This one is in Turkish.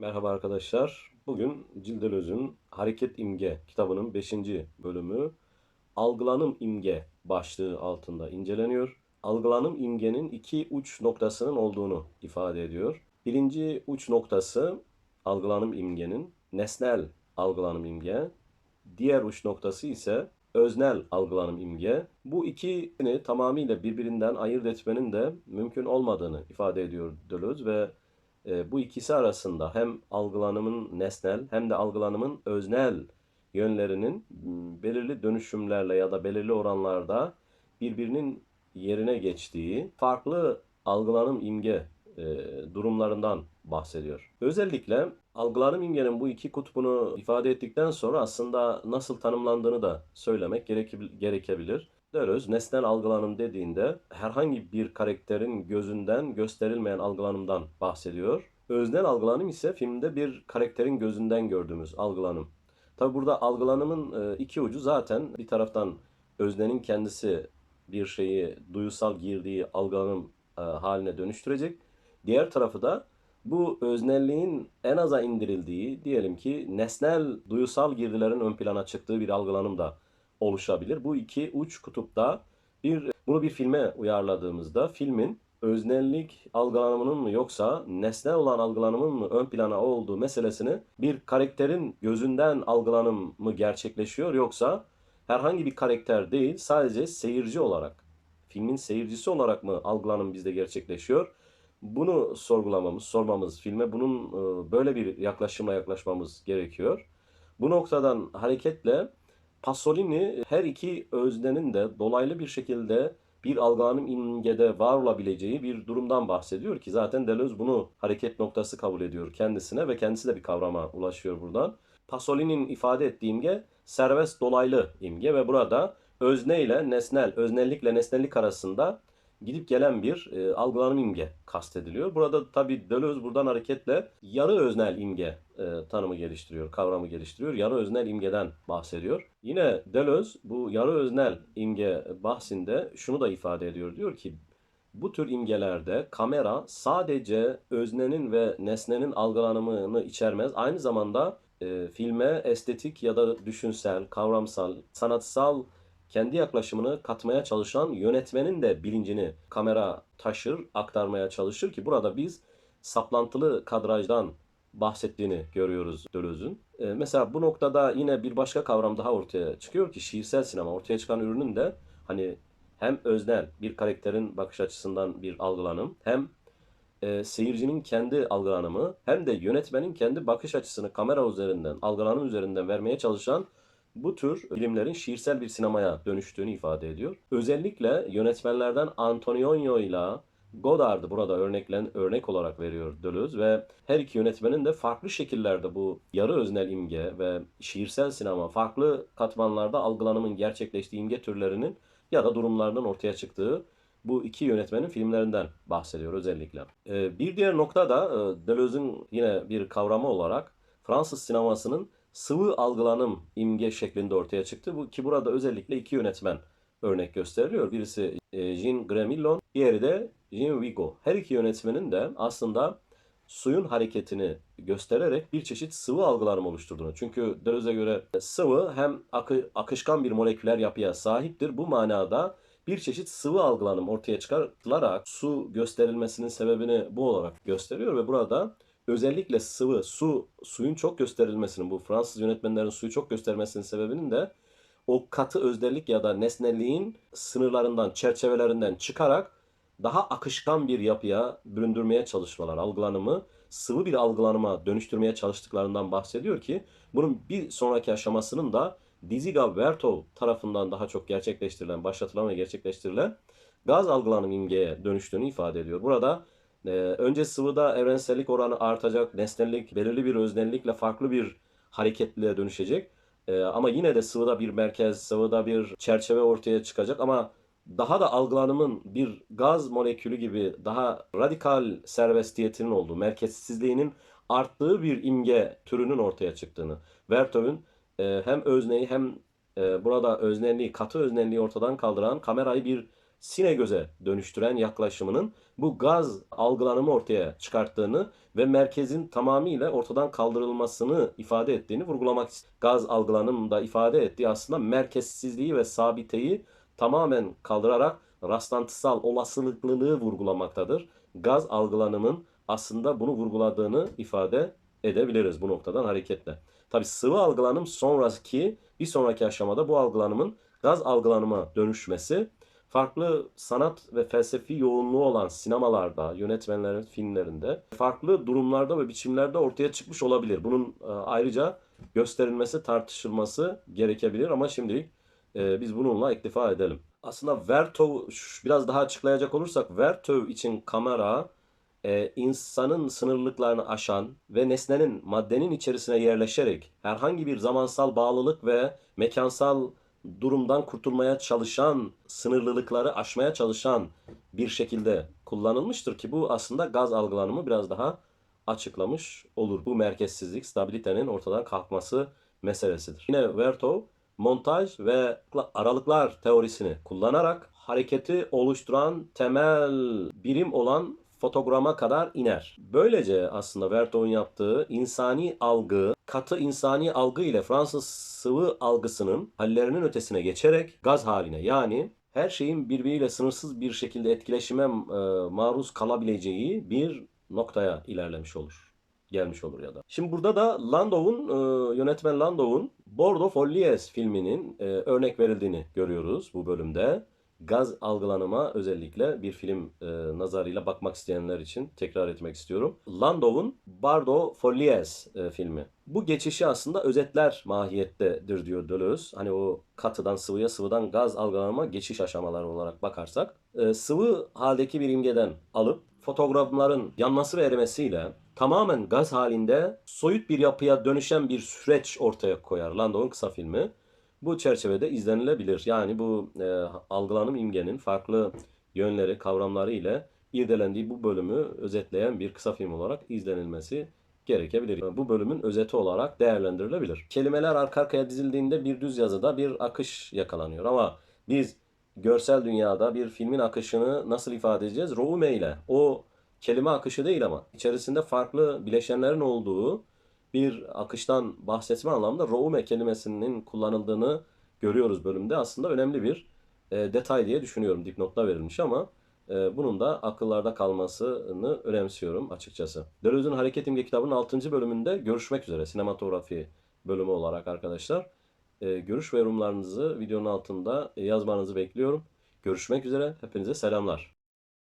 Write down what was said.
Merhaba arkadaşlar. Bugün Cildelöz'ün Hareket İmge kitabının 5. bölümü Algılanım İmge başlığı altında inceleniyor. Algılanım imgenin iki uç noktasının olduğunu ifade ediyor. Birinci uç noktası algılanım imgenin nesnel algılanım imge. Diğer uç noktası ise öznel algılanım imge. Bu ikisini tamamıyla birbirinden ayırt etmenin de mümkün olmadığını ifade ediyor Deleuze ve bu ikisi arasında hem algılanımın nesnel hem de algılanımın öznel yönlerinin m, belirli dönüşümlerle ya da belirli oranlarda birbirinin yerine geçtiği farklı algılanım imge e, durumlarından bahsediyor. Özellikle algılanım imgenin bu iki kutbunu ifade ettikten sonra aslında nasıl tanımlandığını da söylemek gereke- gerekebilir. Deleuze nesnel algılanım dediğinde herhangi bir karakterin gözünden gösterilmeyen algılanımdan bahsediyor. Öznel algılanım ise filmde bir karakterin gözünden gördüğümüz algılanım. Tabi burada algılanımın e, iki ucu zaten bir taraftan öznenin kendisi bir şeyi duyusal girdiği algılanım e, haline dönüştürecek. Diğer tarafı da bu öznelliğin en aza indirildiği diyelim ki nesnel duyusal girdilerin ön plana çıktığı bir algılanım da oluşabilir. Bu iki uç kutupta bir bunu bir filme uyarladığımızda filmin öznellik algılanımının mı yoksa nesnel olan algılanımın mı ön plana olduğu meselesini bir karakterin gözünden algılanım mı gerçekleşiyor yoksa herhangi bir karakter değil sadece seyirci olarak filmin seyircisi olarak mı algılanım bizde gerçekleşiyor? Bunu sorgulamamız, sormamız, filme bunun e, böyle bir yaklaşımla yaklaşmamız gerekiyor. Bu noktadan hareketle Pasolini her iki öznenin de dolaylı bir şekilde bir algılanım imgede var olabileceği bir durumdan bahsediyor ki zaten Deleuze bunu hareket noktası kabul ediyor kendisine ve kendisi de bir kavrama ulaşıyor buradan. Pasolini'nin ifade ettiği imge serbest dolaylı imge ve burada özne ile nesnel, öznellikle nesnellik arasında gidip gelen bir e, algılanım imge kastediliyor. Burada tabi Deleuze buradan hareketle yarı öznel imge e, tanımı geliştiriyor, kavramı geliştiriyor. Yarı öznel imgeden bahsediyor. Yine Deleuze bu yarı öznel imge bahsinde şunu da ifade ediyor. Diyor ki bu tür imgelerde kamera sadece öznenin ve nesnenin algılanımını içermez. Aynı zamanda e, filme estetik ya da düşünsel, kavramsal, sanatsal kendi yaklaşımını katmaya çalışan yönetmenin de bilincini kamera taşır, aktarmaya çalışır ki burada biz saplantılı kadrajdan bahsettiğini görüyoruz Deleuze'ün. Ee, mesela bu noktada yine bir başka kavram daha ortaya çıkıyor ki şiirsel sinema ortaya çıkan ürünün de hani hem öznel bir karakterin bakış açısından bir algılanım hem e, seyircinin kendi algılanımı hem de yönetmenin kendi bakış açısını kamera üzerinden, algılanım üzerinden vermeye çalışan bu tür filmlerin şiirsel bir sinemaya dönüştüğünü ifade ediyor. Özellikle yönetmenlerden Antonioni ile Godard'ı burada örneklen örnek olarak veriyor Deleuze ve her iki yönetmenin de farklı şekillerde bu yarı öznel imge ve şiirsel sinema farklı katmanlarda algılanımın gerçekleştiği imge türlerinin ya da durumlarının ortaya çıktığı bu iki yönetmenin filmlerinden bahsediyor özellikle. Ee, bir diğer nokta da e, Deleuze'ün yine bir kavramı olarak Fransız sinemasının sıvı algılanım imge şeklinde ortaya çıktı. Bu ki burada özellikle iki yönetmen örnek gösteriliyor. Birisi e, Jean Gremillon, diğeri de Jean Vigo. Her iki yönetmenin de aslında suyun hareketini göstererek bir çeşit sıvı algılanım oluşturduğunu. Çünkü Deleuze'e göre sıvı hem akı- akışkan bir moleküler yapıya sahiptir. Bu manada bir çeşit sıvı algılanım ortaya çıkartılarak su gösterilmesinin sebebini bu olarak gösteriyor ve burada özellikle sıvı, su, suyun çok gösterilmesinin, bu Fransız yönetmenlerin suyu çok göstermesinin sebebinin de o katı özellik ya da nesnelliğin sınırlarından, çerçevelerinden çıkarak daha akışkan bir yapıya büründürmeye çalışmalar, algılanımı sıvı bir algılanıma dönüştürmeye çalıştıklarından bahsediyor ki bunun bir sonraki aşamasının da Diziga Vertov tarafından daha çok gerçekleştirilen, başlatılan ve gerçekleştirilen gaz algılanım imgeye dönüştüğünü ifade ediyor. Burada ee, önce sıvıda evrensellik oranı artacak, nesnellik belirli bir öznellikle farklı bir hareketliliğe dönüşecek. Ee, ama yine de sıvıda bir merkez, sıvıda bir çerçeve ortaya çıkacak ama daha da algılanımın bir gaz molekülü gibi daha radikal serbestiyetinin olduğu, merkezsizliğinin arttığı bir imge türünün ortaya çıktığını, Vertov'un e, hem özneyi hem e, burada öznelliği, katı öznelliği ortadan kaldıran kamerayı bir sine göze dönüştüren yaklaşımının bu gaz algılanımı ortaya çıkarttığını ve merkezin tamamıyla ortadan kaldırılmasını ifade ettiğini vurgulamak. Gaz algılanımında ifade ettiği aslında merkezsizliği ve sabiteyi tamamen kaldırarak rastlantısal olasılıklılığı vurgulamaktadır. Gaz algılanımın aslında bunu vurguladığını ifade edebiliriz bu noktadan hareketle. Tabi sıvı algılanım sonraki bir sonraki aşamada bu algılanımın gaz algılanıma dönüşmesi farklı sanat ve felsefi yoğunluğu olan sinemalarda, yönetmenlerin filmlerinde farklı durumlarda ve biçimlerde ortaya çıkmış olabilir. Bunun e, ayrıca gösterilmesi, tartışılması gerekebilir ama şimdilik e, biz bununla iktifa edelim. Aslında Vertov biraz daha açıklayacak olursak Vertov için kamera e, insanın sınırlılıklarını aşan ve nesnenin maddenin içerisine yerleşerek herhangi bir zamansal bağlılık ve mekansal durumdan kurtulmaya çalışan, sınırlılıkları aşmaya çalışan bir şekilde kullanılmıştır ki bu aslında gaz algılanımı biraz daha açıklamış olur. Bu merkezsizlik, stabilitenin ortadan kalkması meselesidir. Yine Vertov montaj ve aralıklar teorisini kullanarak hareketi oluşturan temel birim olan fotograma kadar iner. Böylece aslında Vertov'un yaptığı insani algı, katı insani algı ile Fransız sıvı algısının hallerinin ötesine geçerek gaz haline yani her şeyin birbiriyle sınırsız bir şekilde etkileşime e, maruz kalabileceği bir noktaya ilerlemiş olur. Gelmiş olur ya da. Şimdi burada da Landau'un, e, yönetmen Landau'un Bordeaux Follies filminin e, örnek verildiğini görüyoruz bu bölümde gaz algılanıma özellikle bir film e, nazarıyla bakmak isteyenler için tekrar etmek istiyorum. Landau'un Bardo Follies e, filmi. Bu geçişi aslında özetler mahiyettedir diyor Deleuze. Hani o katıdan sıvıya, sıvıdan gaz algılanma geçiş aşamaları olarak bakarsak. E, sıvı haldeki bir imgeden alıp fotoğrafların yanması ve erimesiyle tamamen gaz halinde soyut bir yapıya dönüşen bir süreç ortaya koyar Landau'un kısa filmi bu çerçevede izlenilebilir. Yani bu e, algılanım imgenin farklı yönleri, kavramları ile irdelendiği bu bölümü özetleyen bir kısa film olarak izlenilmesi gerekebilir. Bu bölümün özeti olarak değerlendirilebilir. Kelimeler arka arkaya dizildiğinde bir düz yazıda bir akış yakalanıyor ama biz görsel dünyada bir filmin akışını nasıl ifade edeceğiz? Roume ile. O kelime akışı değil ama içerisinde farklı bileşenlerin olduğu bir akıştan bahsetme anlamında roume kelimesinin kullanıldığını görüyoruz bölümde. Aslında önemli bir e, detay diye düşünüyorum. Dipnotla verilmiş ama e, bunun da akıllarda kalmasını önemsiyorum açıkçası. Deleuze'ün Hareket İmge kitabının 6. bölümünde görüşmek üzere. Sinematografi bölümü olarak arkadaşlar. E, görüş ve yorumlarınızı videonun altında yazmanızı bekliyorum. Görüşmek üzere. Hepinize selamlar.